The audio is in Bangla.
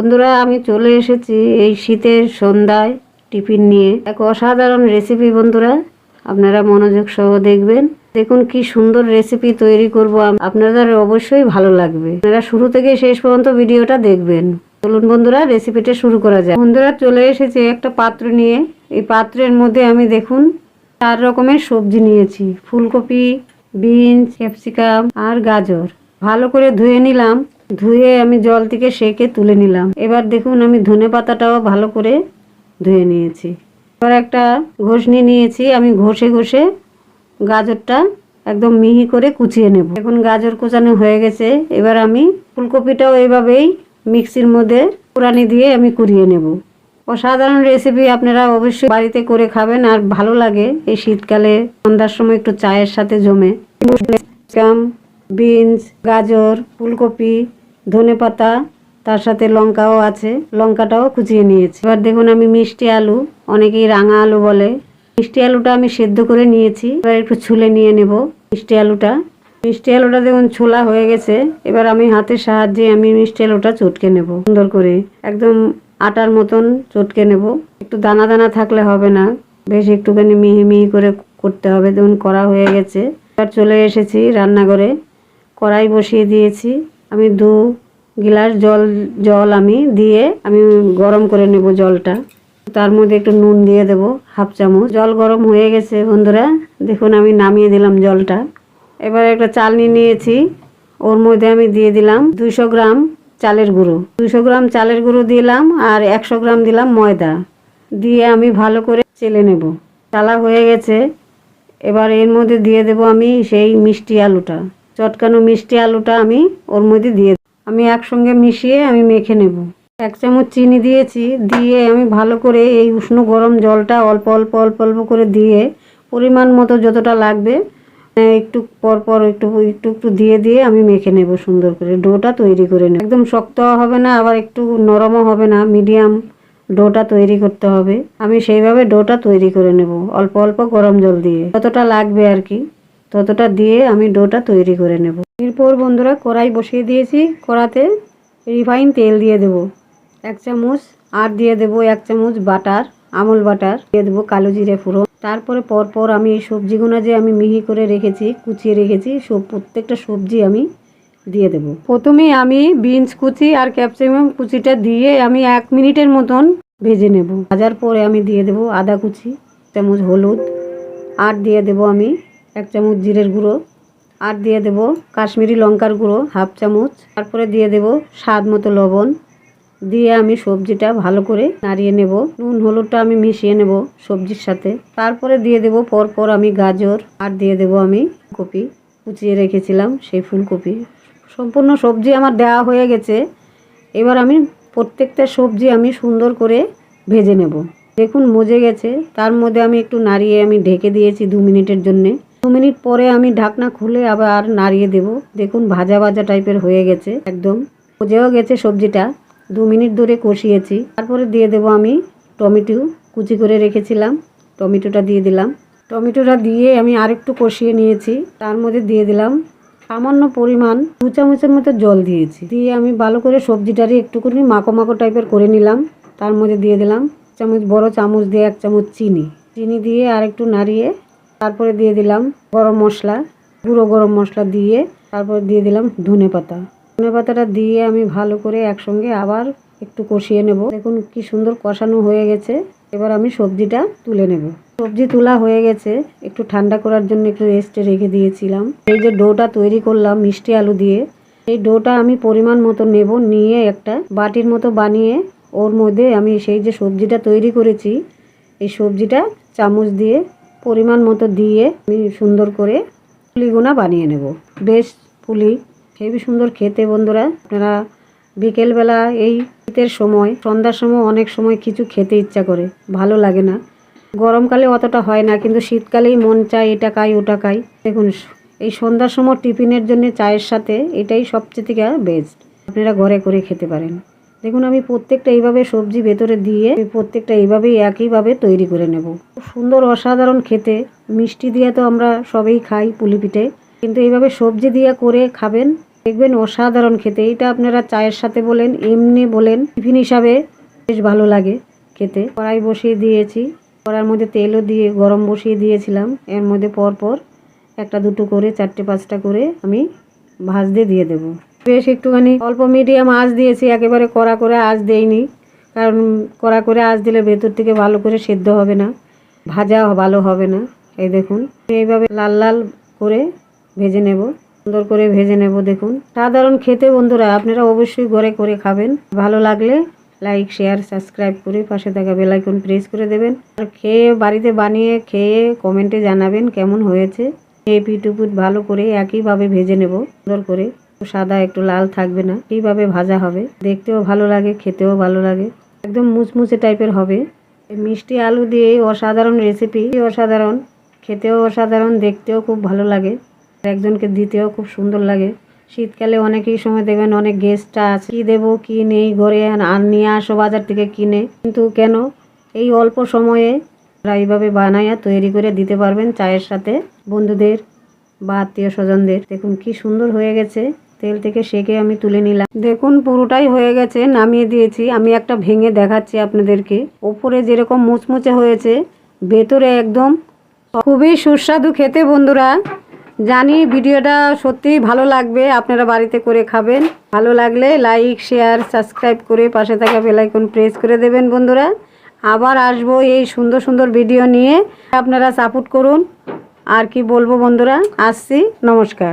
বন্ধুরা, আমি চলে এসেছি এই শীতের সন্ধ্যায় টিফিন নিয়ে। এক অসাধারণ রেসিপি বন্ধুরা, আপনারা মনোযোগ সহ দেখবেন। দেখুন কি সুন্দর রেসিপি তৈরি করব আপনাদের অবশ্যই ভালো লাগবে। আপনারা শুরু থেকে শেষ পর্যন্ত ভিডিওটা দেখবেন। চলুন বন্ধুরা রেসিপিটা শুরু করা যায় বন্ধুরা, চলে এসেছে একটা পাত্র নিয়ে। এই পাত্রের মধ্যে আমি দেখুন চার রকমের সবজি নিয়েছি। ফুলকপি, বিনস, ক্যাপসিকাম আর গাজর। ভালো করে ধুয়ে নিলাম। ধুয়ে আমি জল থেকে সেকে তুলে নিলাম। এবার দেখুন আমি ধনে পাতাটাও ভালো করে ধুয়ে নিয়েছি। এবার একটা ঘষনি নিয়েছি, আমি ঘষে ঘষে গাজরটা একদম মিহি করে কুচিয়ে নেব। এখন গাজর কোচানো হয়ে গেছে, এবার আমি ফুলকপিটাও এইভাবেই মিক্সির মধ্যে পুরানি দিয়ে আমি কুড়িয়ে নেব। অসাধারণ রেসিপি আপনারা অবশ্যই বাড়িতে করে খাবেন আর ভালো লাগে এই শীতকালে। সন্ধ্যার সময় একটু চায়ের সাথে জমে। বিনস, গাজর, ফুলকপি ধনে পাতা, তার সাথে লঙ্কাও আছে, লঙ্কাটাও কুচিয়ে নিয়েছি। এবার দেখুন আমি মিষ্টি আলু, অনেকেই রাঙা আলু বলে। মিষ্টি আলুটা আমি সেদ্ধ করে নিয়েছি, এবার একটু ছুলে নিয়ে নেব মিষ্টি আলুটা। মিষ্টি আলুটা দেখুন ছোলা হয়ে গেছে, এবার আমি হাতের সাহায্যে আমি মিষ্টি আলুটা চটকে নেব, সুন্দর করে। একদম আটার মতন চটকে নেব। একটু দানা দানা থাকলে হবে না, বেশ একটুখানি মিহি মিহি করে করতে হবে। দেখুন করা হয়ে গেছে, এবার চলে এসেছি রান্নাঘরে। কড়াই বসিয়ে দিয়েছি। আমি দু গিলাস জল জল আমি দিয়ে আমি গরম করে নেব জলটা। তার মধ্যে একটু নুন দিয়ে দেব, হাফ চামচ। জল গরম হয়ে গেছে বন্ধুরা, দেখুন আমি নামিয়ে দিলাম জলটা। এবার একটা চালনি নিয়েছি, ওর মধ্যে আমি দিয়ে দিলাম দুশো গ্রাম চালের গুঁড়ো। দুশো গ্রাম চালের গুঁড়ো দিলাম আর একশো গ্রাম দিলাম ময়দা। দিয়ে আমি ভালো করে চেলে নেব। চালা হয়ে গেছে, এবার এর মধ্যে দিয়ে দেব আমি সেই মিষ্টি আলুটা। চটকানো মিষ্টি আলুটা আমি ওর মধ্যে দিয়ে। আমি একসঙ্গে মিশিয়ে আমি মেখে নেব। এক চামচ চিনি দিয়েছি, দিয়ে আমি ভালো করে এই উষ্ণ গরম জলটা অল্প অল্প অল্প অল্প করে দিয়ে পরিমাণ মতো যতটা লাগবে একটু পর পর একটু একটু একটু দিয়ে দিয়ে আমি মেখে নেব সুন্দর করে। ডোটা তৈরি করে নেব। একদম শক্ত হবে না, আবার একটু নরমও হবে না, মিডিয়াম ডোটা তৈরি করতে হবে। আমি সেইভাবে ডোটা তৈরি করে নেব, অল্প অল্প গরম জল দিয়ে, যতটা লাগবে আর কি। ততটা দিয়ে আমি ডোটা তৈরি করে নেব। এরপর বন্ধুরা কড়াই বসিয়ে দিয়েছি। কড়াতে রিফাইন তেল দিয়ে দেব। এক চামচ আর দিয়ে দেব এক চামচ বাটার, আমুল বাটার। দিয়ে দেবো কালো জিরে ফোড়ন। তারপরে পরপর আমি এই সবজিগুলো যে আমি মিহি করে রেখেছি, কুচিয়ে রেখেছি, সব প্রত্যেকটা সবজি আমি দিয়ে দেব। প্রথমে আমি বিনস কুচি আর ক্যাপসিকাম কুচিটা দিয়ে আমি এক মিনিটের মতন ভেজে নেব। ভাজার পরে আমি দিয়ে দেব আদা কুচি চামচ হলুদ। আর দিয়ে দেব আমি এক চামচ জিরের গুঁড়ো, আর দিয়ে দেব কাশ্মীরি লঙ্কার গুঁড়ো, হাফ চামচ। তারপরে দিয়ে দেব স্বাদ মতো লবণ। দিয়ে আমি সবজিটা ভালো করে নাড়িয়ে নেব। নুন, হলুদটা আমি মিশিয়ে নেব সবজির সাথে। তারপরে দিয়ে দেব পরপর আমি গাজর, আর দিয়ে দেব আমি কপি কুচিয়ে রেখেছিলাম সেই ফুলকপি। সম্পূর্ণ সবজি আমার দেওয়া হয়ে গেছে। এবার আমি প্রত্যেকটা সবজি আমি সুন্দর করে ভেজে নেব। দেখুন মজে গেছে। তার মধ্যে আমি একটু নাড়িয়ে আমি ঢেকে দিয়েছি দু মিনিটের জন্যে। দু মিনিট পরে আমি ঢাকনা খুলে আবার নাড়িয়ে দেব। দেখুন, ভাজা ভাজা টাইপের হয়ে গেছে একদম। মজেও গেছে সবজিটা। দু মিনিট ধরে কষিয়েছি। তারপরে দিয়ে দেব আমি টমেটো। কুচি করে রেখেছিলাম। টমেটোটা দিয়ে দিলাম। টমেটোটা দিয়ে আমি আরেকটু কষিয়ে নিয়েছি। তার মধ্যে দিয়ে দিলাম সামান্য পরিমাণ দু চামচের মতো জল দিয়েছি। দিয়ে আমি ভালো করে সবজিটারে একটুখানি মাখো মাখো টাইপের করে নিলাম। তার মধ্যে দিয়ে দিলাম চামচ, বড় চামচ দিয়ে এক চামচ চিনি। চিনি দিয়ে আর একটু নাড়িয়ে তারপরে দিয়ে দিলাম গরম মশলা, গুঁড়ো গরম মশলা দিয়ে তারপরে দিয়ে দিলাম ধনে পাতা। ধনে পাতাটা দিয়ে আমি ভালো করে একসঙ্গে আবার একটু কষিয়ে নেব। দেখুন কি সুন্দর কষানো হয়ে গেছে। এবার আমি সবজিটা তুলে নেব। সবজি তোলা হয়ে গেছে। একটু ঠান্ডা করার জন্য একটু রেস্টে রেখে দিয়েছিলাম। এই যে ডোটা তৈরি করলাম মিষ্টি আলু দিয়ে, এই ডোটা আমি পরিমাণ মতো নেব। নিয়ে একটা বাটির মতো বানিয়ে ওর মধ্যে আমি সেই যে সবজিটা তৈরি করেছি, এই সবজিটা চামচ দিয়ে পরিমাণ মতো দিয়ে আমি সুন্দর করে পুলিগুনা বানিয়ে নেব। বেশ পুলি হেবি সুন্দর খেতে বন্ধুরা। আপনারা বিকেলবেলা এই শীতের সময়, সন্ধ্যার সময় অনেক সময় কিছু খেতে ইচ্ছা করে, ভালো লাগে না। গরমকালে অতটা হয় না, কিন্তু শীতকালেই মন চায় এটা খাই, ওটা খাই। দেখুন, এই সন্ধ্যার সময় টিফিনের জন্য চায়ের সাথে এটাই সবচেয়ে থেকে বেস্ট। আপনারা ঘরে করে খেতে পারেন। দেখুন, আমি প্রত্যেকটা এইভাবে সবজি ভেতরে দিয়ে প্রত্যেকটা এইভাবেই একইভাবে তৈরি করে নেব। সুন্দর, অসাধারণ খেতে। মিষ্টি দিয়ে তো আমরা সবেই খাই পুলি পিঠে। কিন্তু এইভাবে সবজি দিয়ে করে খাবেন, দেখবেন অসাধারণ খেতে। এটা আপনারা চায়ের সাথে বলেন, এমনি বলেন, টিফিন হিসাবে বেশ ভালো লাগে খেতে। কড়াই বসিয়ে দিয়েছি। কড়ার মধ্যে তেলও দিয়ে, গরম বসিয়ে দিয়েছিলাম। এর মধ্যে পর পর একটা দুটো করে, চারটে পাঁচটা করে আমি ভাজতে দিয়ে দেবো। বেশ একটুখানি অল্প মিডিয়াম আঁচ দিয়েছি, একেবারে কড়া করে আঁচ দেইনি। কারণ কড়া করে আঁচ দিলে ভেতর থেকে ভালো করে সেদ্ধ হবে না, ভাজা ভালো হবে না। এই দেখুন এইভাবে লাল লাল করে ভেজে নেব, সুন্দর করে ভেজে নেব, দেখুন। সাধারণ খেতে বন্ধুরা, আপনারা অবশ্যই ঘরে করে খাবেন। ভালো লাগলে লাইক, শেয়ার, সাবস্ক্রাইব করে পাশে থাকা বেল আইকন প্রেস করে দেবেন। আর খেয়ে বাড়িতে বানিয়ে খেয়ে কমেন্টে জানাবেন কেমন হয়েছে। এই পিটুপুট ভালো করে একইভাবে ভেজে নেব, সুন্দর করে। সাদা, একটু লাল থাকবে না। এইভাবে ভাজা হবে। দেখতেও ভালো লাগে, খেতেও ভালো লাগে। একদম মুচমুচে টাইপের হবে। মিষ্টি আলু দিয়ে অসাধারণ রেসিপি অসাধারণ। খেতেও অসাধারণ, দেখতেও খুব ভালো লাগে। একজনকে দিতেও খুব সুন্দর লাগে। শীতকালে অনেকেই সময় দেখবেন অনেক গেস্টটা আছে। কি দেবো, কি নেই, ঘরে আর নিয়ে আসো, বাজার থেকে কিনে। কিন্তু কেন? এই অল্প সময়ে এইভাবে বানাইয়া তৈরি করে দিতে পারবেন চায়ের সাথে বন্ধুদের বা আত্মীয় স্বজনদের দেখুন, কি সুন্দর হয়ে গেছে। তেল থেকে সেকে আমি তুলে নিলাম। দেখুন, পুরোটাই হয়ে গেছে, নামিয়ে দিয়েছি। আমি একটা ভেঙে দেখাচ্ছি আপনাদেরকে। ওপরে যেরকম মুচমুচে হয়েছে, ভেতরে একদম খুবই সুস্বাদু খেতে বন্ধুরা। জানি ভিডিওটা সত্যিই ভালো লাগবে, আপনারা বাড়িতে করে খাবেন। ভালো লাগলে লাইক, শেয়ার, সাবস্ক্রাইব করে পাশে থাকা বেলাইকন প্রেস করে দেবেন বন্ধুরা। আবার আসব এই সুন্দর সুন্দর ভিডিও নিয়ে। আপনারা সাপোর্ট করুন। আর কি বলব বন্ধুরা? আসছি, নমস্কার।